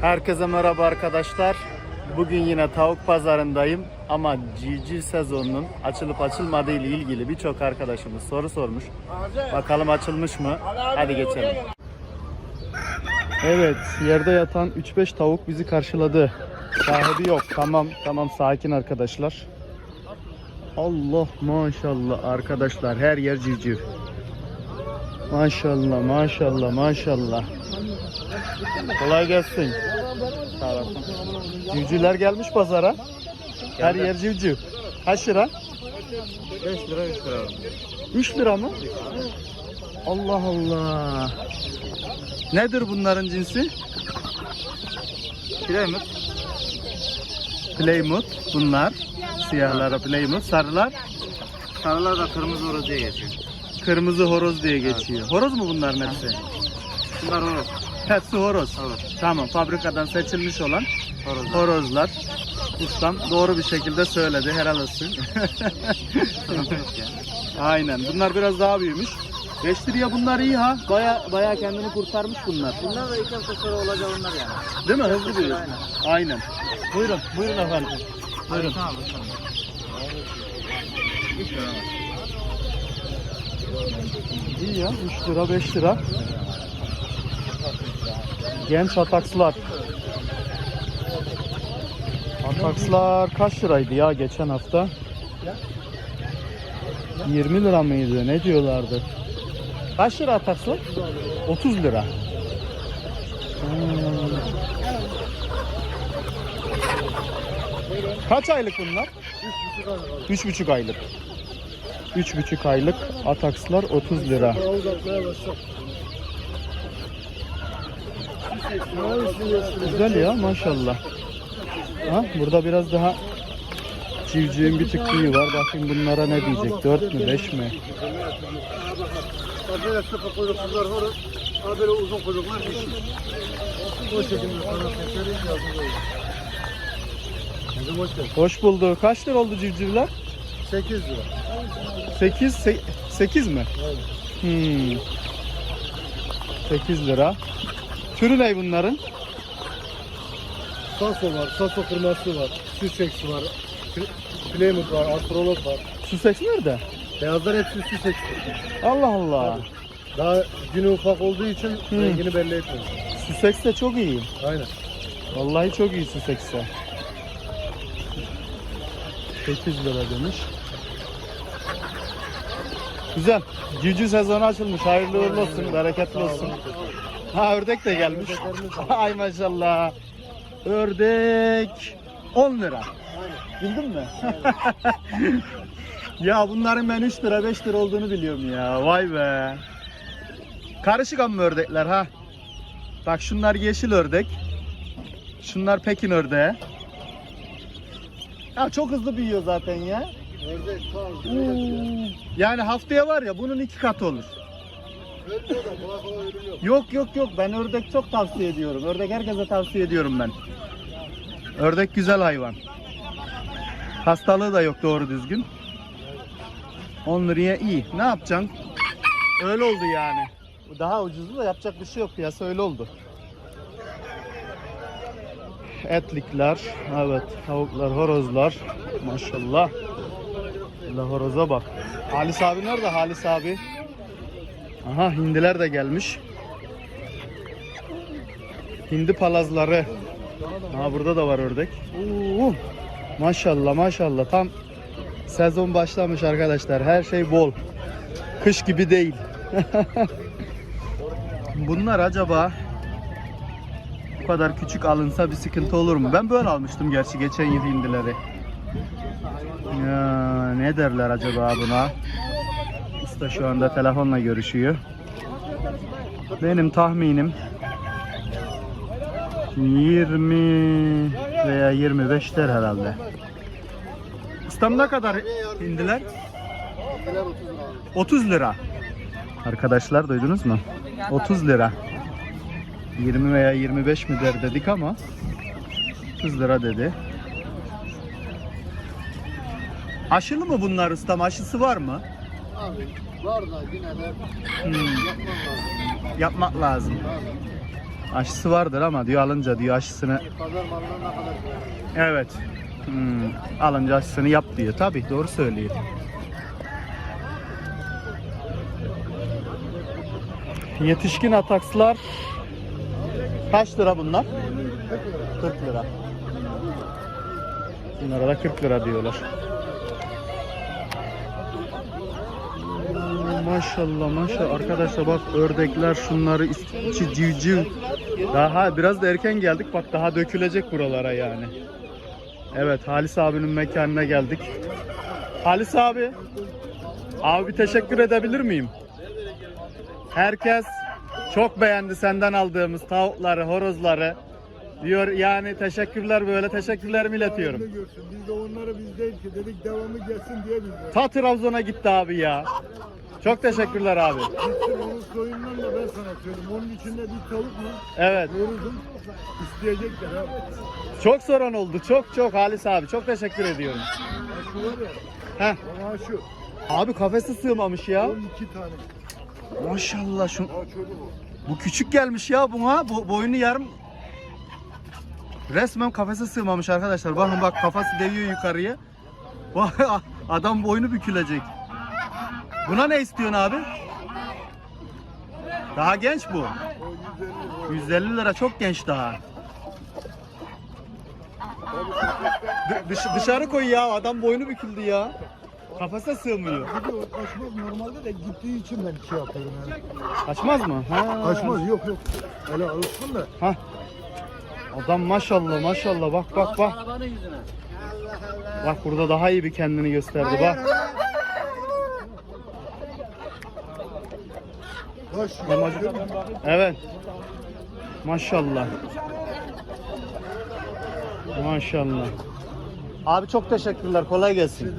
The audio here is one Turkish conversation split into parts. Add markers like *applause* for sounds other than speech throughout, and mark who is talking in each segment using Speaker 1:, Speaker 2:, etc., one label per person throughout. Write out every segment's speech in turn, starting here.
Speaker 1: Herkese merhaba arkadaşlar. Bugün yine tavuk pazarındayım ama civciv sezonunun açılıp açılmadığı ile ilgili birçok arkadaşımız soru sormuş. Bakalım açılmış mı? Hadi geçelim. Evet, yerde yatan 3-5 tavuk bizi karşıladı. Sahibi yok. Tamam, tamam sakin arkadaşlar. Allah maşallah arkadaşlar her yer civciv. Maşallah maşallah maşallah. Kolay gelsin. Sağ olasın. Civcivler gelmiş pazara. Her yer civciv. Kaç lira?
Speaker 2: 5 lira 3 lira.
Speaker 1: 3 lira mı? Allah Allah. Nedir bunların cinsi?
Speaker 2: Kiremit.
Speaker 1: Plymouth bunlar. Siyahlara Plymouth. Sarılar
Speaker 2: Sarılar da kırmızı horoz diye geçiyor.
Speaker 1: kırmızı horoz diye geçiyor. Horoz mu bunların hepsi?
Speaker 2: Bunlar horoz.
Speaker 1: Hepsi horoz.
Speaker 2: Evet.
Speaker 1: Tamam fabrikadan seçilmiş olan
Speaker 2: Horoz.
Speaker 1: horozlar. Ustam doğru bir şekilde söyledi. Helal olsun. *laughs* Aynen. Bunlar biraz daha büyümüş. 5 liraya bunlar iyi ha. Baya baya kendini kurtarmış bunlar.
Speaker 2: Bunlar da iki hafta sonra olacak onlar yani.
Speaker 1: Değil mi? Hızlı büyüyor.
Speaker 2: Aynen.
Speaker 1: Aynen. Buyurun. Buyurun efendim. Buyurun.
Speaker 2: Tamam. 3 lira.
Speaker 1: İyi ya. 3 lira 5 lira. Genç atakslar. Atakslar kaç liraydı ya geçen hafta? 20 lira mıydı? Ne diyorlardı? Kaç lira atakslar? 30 lira. Hmm. Kaç aylık bunlar? 3,5 aylık. 3,5 aylık atakslar 30 lira. Güzel ya maşallah. Ha, burada biraz daha civcivin bir tık büyüğü var. Bakayım bunlara ne diyecek? 4 mü 5 mi?
Speaker 3: Hoş
Speaker 1: bulduk. Kaç lira oldu civcivler?
Speaker 3: 8 lira.
Speaker 1: 8 8 mi? Hmm. 8 lira. Türü ne bunların?
Speaker 3: Saso var, Saso kırması var, Sussex var, Plymouth var, Astrolot var.
Speaker 1: Sussex nerede?
Speaker 3: Beyazlar hepsi Sussex.
Speaker 1: Allah Allah.
Speaker 3: Daha günü ufak olduğu için
Speaker 1: Hı.
Speaker 3: rengini belli etmiyor.
Speaker 1: Sussex de çok iyi.
Speaker 3: Aynen.
Speaker 1: Vallahi çok iyi Sussex'e. 8 lira demiş. Güzel. Civciv sezonu açılmış. Hayırlı uğurlu olsun. Bereketli olsun. Ha ördek de gelmiş. *laughs* Ay maşallah. Ördek 10 lira. Bildin mi? *laughs* ya bunların ben 3 lira 5 lira olduğunu biliyorum ya. Vay be. Karışık ama ördekler ha. Bak şunlar yeşil ördek. Şunlar Pekin ördeği. Ya çok hızlı büyüyor zaten ya.
Speaker 3: Ördek, kaz,
Speaker 1: Oo. Yani haftaya var ya bunun iki katı olur.
Speaker 3: Yok.
Speaker 1: Yok yok ben ördek çok tavsiye ediyorum. Ördek herkese tavsiye ediyorum ben. Ördek güzel hayvan. Hastalığı da yok doğru düzgün. 10 liraya iyi. Ne yapacaksın? Öyle oldu yani. Daha ucuzu da yapacak bir şey yok. Piyasa öyle oldu. Etlikler, evet tavuklar, horozlar. Maşallah. La horoza bak. Halis abi nerede Halis abi? Aha hindiler de gelmiş. Hindi palazları. Ha burada da var ördek. Oo, maşallah maşallah tam sezon başlamış arkadaşlar. Her şey bol. Kış gibi değil. *laughs* Bunlar acaba bu kadar küçük alınsa bir sıkıntı olur mu? Ben böyle almıştım gerçi geçen yıl hindileri. Ya, ne derler acaba buna? Usta şu anda telefonla görüşüyor. Benim tahminim 20 veya 25 der herhalde. Ustam ne kadar indiler?
Speaker 3: Neler 30 lira.
Speaker 1: 30 lira. Arkadaşlar duydunuz mu? 30 lira. 20 veya 25 mi der dedik ama 30 lira dedi. Aşılı mı bunlar ustam? Aşısı var mı?
Speaker 3: Abi var da yine de
Speaker 1: Hmm,
Speaker 3: yapmam lazım.
Speaker 1: yapmak lazım. Aşısı vardır ama diyor alınca diyor aşısını
Speaker 3: Pazar malına kadar
Speaker 1: Evet. Hmm, alınca aşısını yap diyor. Tabii doğru söylüyor. Yetişkin atakslar kaç lira bunlar? 40 lira. Bunlara da 40 lira diyorlar. Maşallah maşallah arkadaşlar bak ördekler şunları içi civciv. Daha biraz da erken geldik bak daha dökülecek buralara yani. Evet Halis abinin mekanına geldik. Halis abi. Abi teşekkür edebilir miyim? Herkes çok beğendi senden aldığımız tavukları, horozları. Diyor yani teşekkürler böyle teşekkürlerimi iletiyorum.
Speaker 3: Biz de onları biz değil ki dedik devamı gelsin diye biz.
Speaker 1: Ta Trabzon'a gitti abi ya. Çok teşekkürler abi.
Speaker 3: Onun soyundan da ben sana söyleyeyim. Onun içinde bir tavuk mu?
Speaker 1: Evet.
Speaker 3: Doğruydum. İsteyecekler abi.
Speaker 1: Çok soran oldu. Çok çok Halis abi. Çok teşekkür ediyorum.
Speaker 3: Şu var ya.
Speaker 1: Heh.
Speaker 3: Bana şu.
Speaker 1: Abi kafesi sığmamış ya.
Speaker 3: 12 tane.
Speaker 1: Maşallah şu
Speaker 3: o.
Speaker 1: Bu küçük gelmiş ya buna. Bu boynu yarım resmen kafese sığmamış arkadaşlar. Bakın bak kafası değiyor yukarıya. *laughs* Adam boynu bükülecek. Buna ne istiyorsun abi? Daha genç bu.
Speaker 3: O 150 o.
Speaker 1: 150 lira çok genç daha. Dı- dış- dışarı koy ya adam boynu büküldü ya. Kafese sığmıyor.
Speaker 3: Kaçmaz normalde de gittiği için ben şey yapıyorum yani.
Speaker 1: Kaçmaz mı? Ha.
Speaker 3: Kaçmaz yok yok. Öyle alışsın da.
Speaker 1: Ha. Adam maşallah maşallah bak bak bak. Bak burada daha iyi bir kendini gösterdi bak. Evet. Maşallah. Maşallah. Abi çok teşekkürler. Kolay gelsin.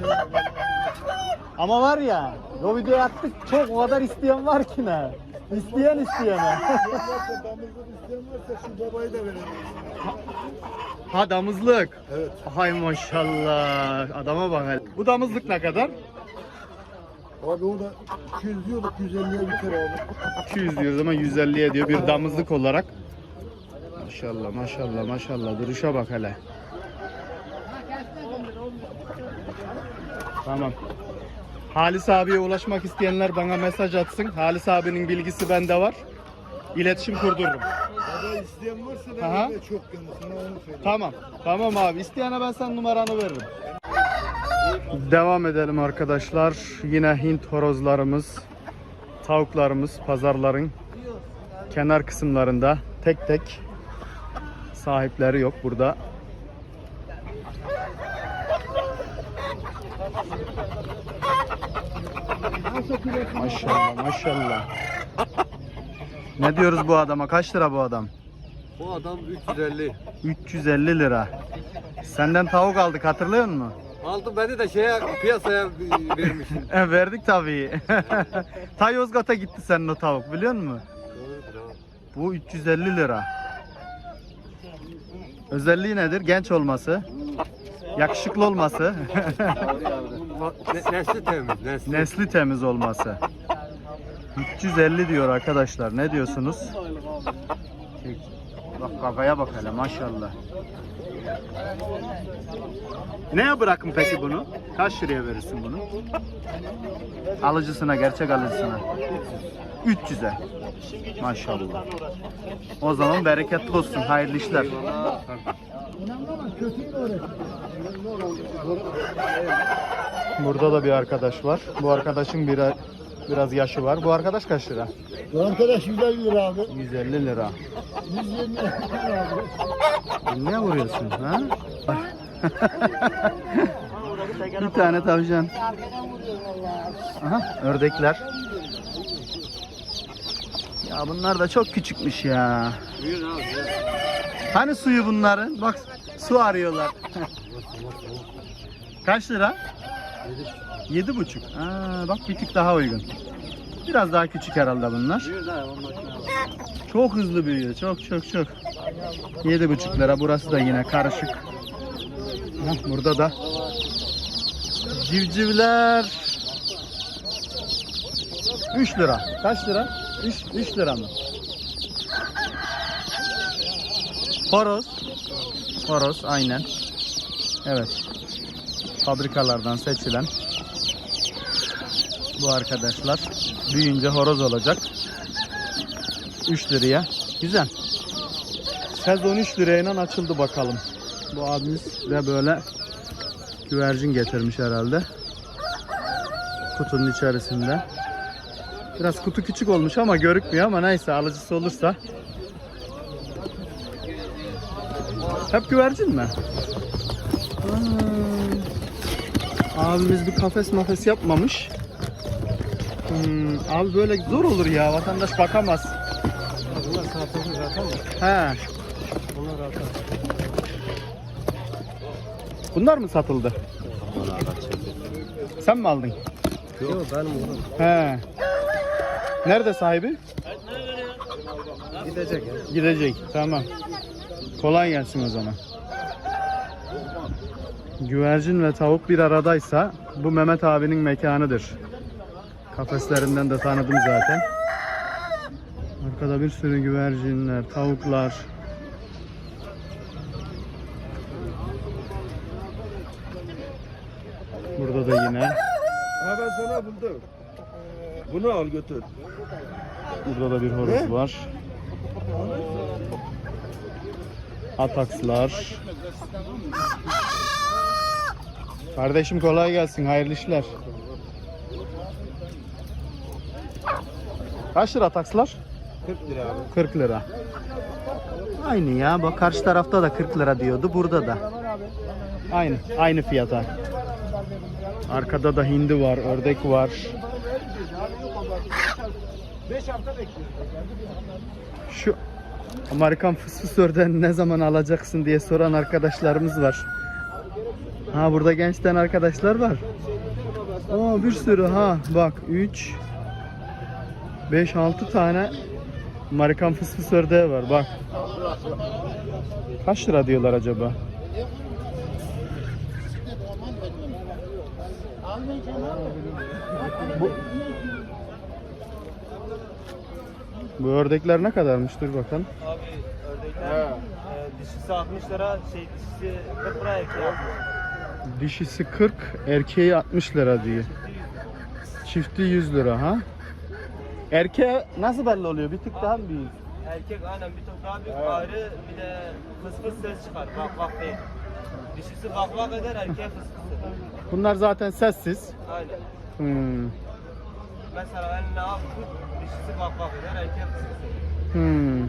Speaker 1: Ama var ya, o videoyu attık çok o kadar isteyen var ki ne. İsteyen isteyene.
Speaker 3: Varsa damızlık isteyen varsa şu babayı da verelim.
Speaker 1: ha damızlık.
Speaker 3: Evet.
Speaker 1: Hay maşallah. Adama bak hele. Bu damızlık ne kadar?
Speaker 3: Abi o da 200 diyorduk 150'ye biter abi.
Speaker 1: 200 diyoruz ama 150'ye diyor bir damızlık olarak. Maşallah maşallah maşallah duruşa bak hele. Tamam. Halis abiye ulaşmak isteyenler bana mesaj atsın. Halis abinin bilgisi bende var. İletişim kurdururum.
Speaker 3: Baba isteyen varsa da
Speaker 1: Aha.
Speaker 3: ben de çok yanı sana onu söyleyeyim.
Speaker 1: Tamam. Tamam abi. İsteyene ben sana numaranı veririm. Devam edelim arkadaşlar. Yine Hint horozlarımız, tavuklarımız pazarların kenar kısımlarında tek tek sahipleri yok burada. Maşallah maşallah. Ne diyoruz bu adama? Kaç lira bu adam?
Speaker 3: Bu adam 350.
Speaker 1: 350 lira. Senden tavuk aldık hatırlıyor musun?
Speaker 3: Aldım beni de şeye piyasaya vermişsin. *laughs*
Speaker 1: E, verdik tabii. *laughs* Ta Yozgat'a gitti senin o tavuk biliyor musun? Bu 350 lira. Özelliği nedir? Genç olması. Yakışıklı olması. *laughs*
Speaker 3: nesli temiz, nesli.
Speaker 1: Nesli temiz olması. 350 diyor arkadaşlar. Ne diyorsunuz? Bak kafaya bak hele maşallah. Neye bırakın peki bunu? Kaç liraya verirsin bunu? Alıcısına, gerçek alıcısına. 300'e. Maşallah. O zaman bereketli olsun. Hayırlı işler. Burada da bir arkadaş var. Bu arkadaşın biraz biraz yaşı var. Bu arkadaş kaç lira?
Speaker 3: Bu arkadaş 150 lira abi.
Speaker 1: 150 lira.
Speaker 3: 120 lira abi.
Speaker 1: Niye vuruyorsun ha? bir tane tavşan. Aha, ördekler. Ya bunlar da çok küçükmüş ya. Hani suyu bunların? Bak su arıyorlar. *laughs* Kaç lira? Yedi buçuk. Aa, bak bir tık daha uygun. Biraz daha küçük herhalde bunlar. Çok hızlı büyüyor. Çok çok çok. Yedi buçuk lira. Burası da yine karışık. Burada da civcivler 3 lira. Kaç lira? 3 3 lira mı? Horoz. Horoz aynen. Evet. Fabrikalardan seçilen bu arkadaşlar büyüyünce horoz olacak. 3 liraya. Güzel. Sezon 3 lirayla açıldı bakalım. Bu abimiz de böyle güvercin getirmiş herhalde. Kutunun içerisinde. Biraz kutu küçük olmuş ama görükmüyor ama neyse alıcısı olursa. Hep güvercin mi? Aa, abimiz bir kafes mafes yapmamış. Hmm, abi böyle zor olur ya vatandaş bakamaz.
Speaker 3: Bunlar satıldı zaten mi?
Speaker 1: He.
Speaker 3: Bunlar zaten.
Speaker 1: Bunlar mı satıldı? Sen mi aldın?
Speaker 3: Yok benim oğlum.
Speaker 1: He. Nerede sahibi?
Speaker 3: Gidecek ya.
Speaker 1: Gidecek. Tamam. Kolay gelsin o zaman. Güvercin ve tavuk bir aradaysa bu Mehmet abinin mekanıdır. Kafeslerinden de tanıdım zaten. Arkada bir sürü güvercinler, tavuklar. Burada da yine.
Speaker 3: Ha ben sana buldum. Bunu al götür.
Speaker 1: Burada da bir horoz var. Atakslar. Kardeşim kolay gelsin. Hayırlı işler. Kaç lira atakslar?
Speaker 3: 40 lira abi.
Speaker 1: 40 lira. Aynı ya. Bak karşı tarafta da 40 lira diyordu. Burada da. Aynı. Aynı fiyata. Arkada da hindi var, ördek var.
Speaker 3: 5 hafta bekliyoruz.
Speaker 1: Şu Amerikan fısfıs ördeğini ne zaman alacaksın diye soran arkadaşlarımız var. Ha burada gençten arkadaşlar var. Aa bir sürü ha bak 3 5 6 tane Amerikan fısfıs ördeği var bak. Kaç lira diyorlar acaba? Bu Bu ördekler ne kadarmış? Dur bakalım.
Speaker 2: Abi ördekler e, dişisi 60 lira, şey dişisi 40 lira erkeği 60.
Speaker 1: Dişisi 40, erkeği 60 lira diyor. Çifti 100 lira ha. Erkeğe nasıl belli oluyor? Bir tık daha mı büyük?
Speaker 2: Erkek aynen bir tok daha büyük ayrı bir de fıs fıs ses çıkar. Bak bak değil. Dişisi bak bak eder erkeğe fıs fıs eder.
Speaker 1: Bunlar zaten sessiz.
Speaker 2: Aynen.
Speaker 1: Hmm.
Speaker 2: Mesela eline al tut dişisi bak bak eder erkeğe fıs fıs eder.
Speaker 1: Hmm.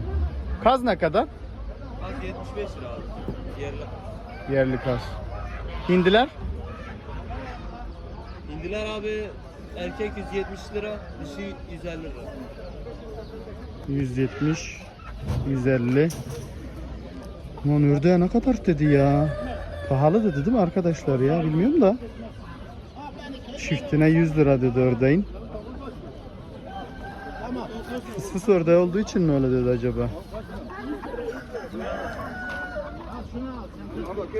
Speaker 1: Kaz ne kadar?
Speaker 2: Bak 75 lira abi. Yerli.
Speaker 1: Yerli kaz. Hindiler?
Speaker 2: Hindiler abi erkek 170 lira, dişi 150 lira.
Speaker 1: 170, 150. Aman ördeğe ne kadar dedi ya? Pahalı dedi değil mi arkadaşlar ya? Bilmiyorum da. Çiftine 100 lira dedi ördeğin. Fısfıs ördeği olduğu için mi öyle dedi acaba?
Speaker 3: Ama köy tavukları 50 milyon atakta 40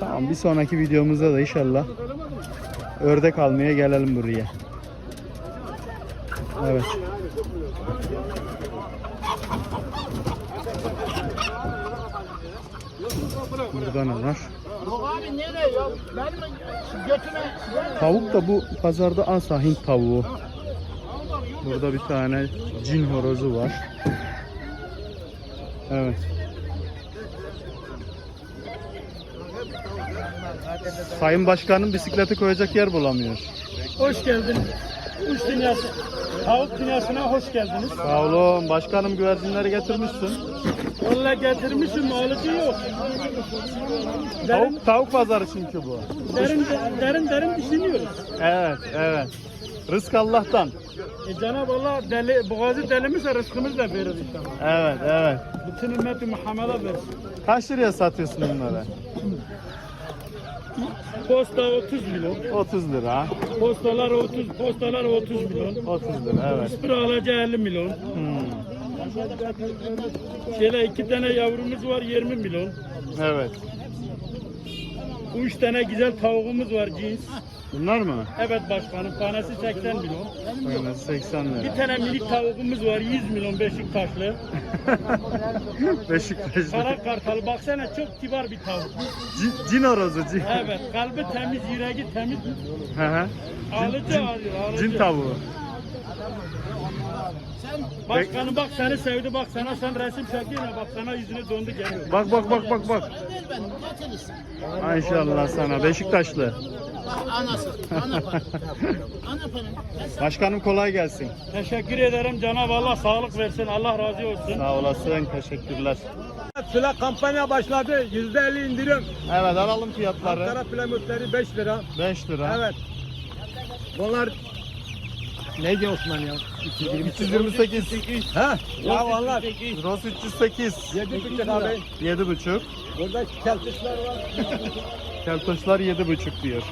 Speaker 1: Tamam bir sonraki videomuzda da inşallah ördek almaya gelelim buraya. Evet. Burada ne var?
Speaker 3: Abi nereye ya? Benim götüme
Speaker 1: Tavuk da bu pazarda asa Hint tavuğu. Burada bir tane cin horozu var. Evet. Sayın Başkanım bisikleti koyacak yer bulamıyor.
Speaker 4: Hoş geldiniz. Kuş dünyası, tavuk dünyasına hoş geldiniz.
Speaker 1: Sağ olun. Başkanım güvercinleri getirmişsin.
Speaker 4: Vallahi getirmişim, alıcı yok. Derin,
Speaker 1: Tavuk, tavuk pazarı çünkü bu.
Speaker 4: derin, derin, derin düşünüyoruz.
Speaker 1: Evet, evet. Rızk Allah'tan.
Speaker 4: E Cenab-ı Allah deli, boğazı delimişse rızkımız da verir inşallah.
Speaker 1: Evet, evet.
Speaker 4: Bütün ümmeti Muhammed'e versin.
Speaker 1: Kaç liraya satıyorsun bunları? *laughs*
Speaker 4: Posta 30 milyon,
Speaker 1: 30 lira.
Speaker 4: postalar 30, postalar 30 milyon.
Speaker 1: 30 lira, evet.
Speaker 4: Sıfır alacağı 50 milyon.
Speaker 1: Hmm,
Speaker 4: Şöyle iki tane yavrumuz var 20 milyon.
Speaker 1: evet.
Speaker 4: Üç tane güzel tavuğumuz var cins.
Speaker 1: Bunlar mı?
Speaker 4: Evet başkanım tanesi 80 milyon.
Speaker 1: Aynen 80
Speaker 4: Bir
Speaker 1: lira.
Speaker 4: tane minik tavuğumuz var 100 milyon Beşiktaşlı. *laughs*
Speaker 1: Beşiktaşlı.
Speaker 4: Kara kartal baksana çok kibar bir tavuk.
Speaker 1: Cin, cin horozu. Cin.
Speaker 4: Evet kalbi temiz, yüreği temiz.
Speaker 1: Hı hı.
Speaker 4: Alıcı arıyor, alıcı.
Speaker 1: Cin tavuğu.
Speaker 4: Başkanım bak seni sevdi bak sana sen resim çekiyorsun bak sana yüzüne döndü geliyor.
Speaker 1: Bak bak bak bak bak. Maşallah sana Beşiktaşlı. Başkanım kolay gelsin.
Speaker 4: Teşekkür ederim Cenab-ı Allah sağlık versin Allah razı olsun.
Speaker 1: Sağ olasın. Teşekkürler.
Speaker 5: Sıla kampanya başladı. Yüzde elli indirim.
Speaker 1: Evet alalım fiyatları.
Speaker 5: Ankara plakotları 5 lira.
Speaker 1: 5 lira.
Speaker 5: Evet. Bunlar neydi Osman ya?
Speaker 1: 328.
Speaker 5: Ha? Ya vallahi
Speaker 1: Ross 308.
Speaker 5: 7,5 abi.
Speaker 1: 7,5.
Speaker 5: Burada keltişler var.
Speaker 1: Keltoşlar 7,5 diyor.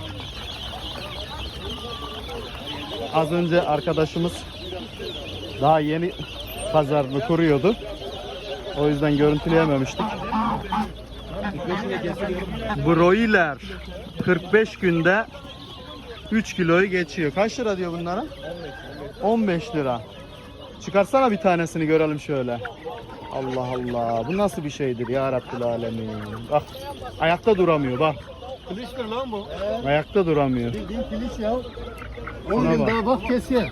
Speaker 1: Az önce arkadaşımız daha yeni pazarını kuruyordu. O yüzden görüntüleyememiştik. Broiler 45 günde 3 kiloyu geçiyor. Kaç lira diyor bunlara? 15 lira. Çıkarsana bir tanesini görelim şöyle. Allah Allah. Bu nasıl bir şeydir ya Rabbil Alemin. Bak ayakta duramıyor bak.
Speaker 3: Kılıçtır lan bu.
Speaker 1: Ayakta duramıyor.
Speaker 3: Bildiğin kılıç ya. 10
Speaker 1: Şuna
Speaker 3: gün
Speaker 1: bak.
Speaker 3: daha bak kesiyor.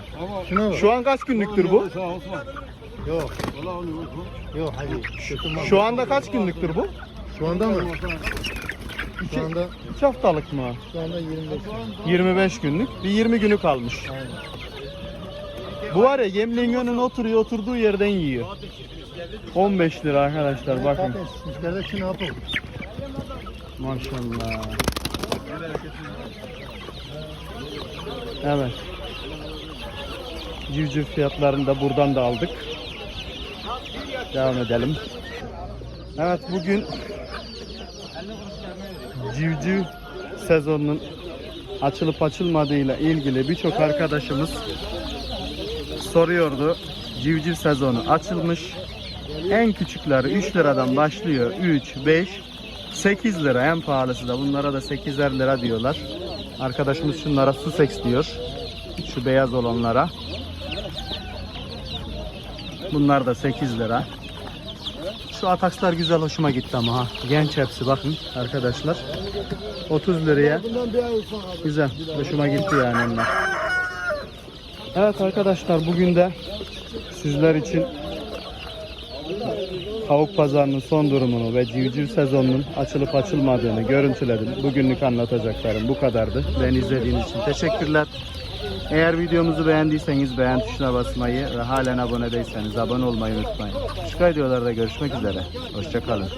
Speaker 3: Şuna bak.
Speaker 1: Şu an kaç günlüktür bu?
Speaker 3: Yok. Yok hayır.
Speaker 1: Şu anda kaç günlüktür bu?
Speaker 3: Şu anda mı? Şu anda
Speaker 1: 2 haftalık mı?
Speaker 3: şu anda 25.
Speaker 1: 25 günlük. Bir 20 günü kalmış. Bu var ya yemliğin önüne oturuyor oturduğu yerden yiyor. 15 lira arkadaşlar bakın.
Speaker 3: Zaten şişlerde şu ne?
Speaker 1: Maşallah. Evet. Civciv fiyatlarını da buradan da aldık. Devam edelim. Evet bugün civciv sezonunun açılıp açılmadığıyla ilgili birçok arkadaşımız soruyordu. Civciv sezonu açılmış. En küçükleri 3 liradan başlıyor. 3, 5, 8 lira en pahalısı da. Bunlara da 8'er lira diyorlar. Arkadaşımız şunlara Sussex diyor. Şu beyaz olanlara. Bunlar da 8 lira. Şu atakslar güzel hoşuma gitti ama ha. Genç hepsi bakın arkadaşlar. 30 liraya. Güzel. Hoşuma gitti yani onlar. Evet arkadaşlar bugün de sizler için tavuk pazarının son durumunu ve civciv sezonunun açılıp açılmadığını görüntüledim. Bugünlük anlatacaklarım bu kadardı. Beni izlediğiniz için teşekkürler. Eğer videomuzu beğendiyseniz beğen tuşuna basmayı ve halen abone değilseniz abone olmayı unutmayın. Başka videolarda görüşmek üzere. Hoşçakalın.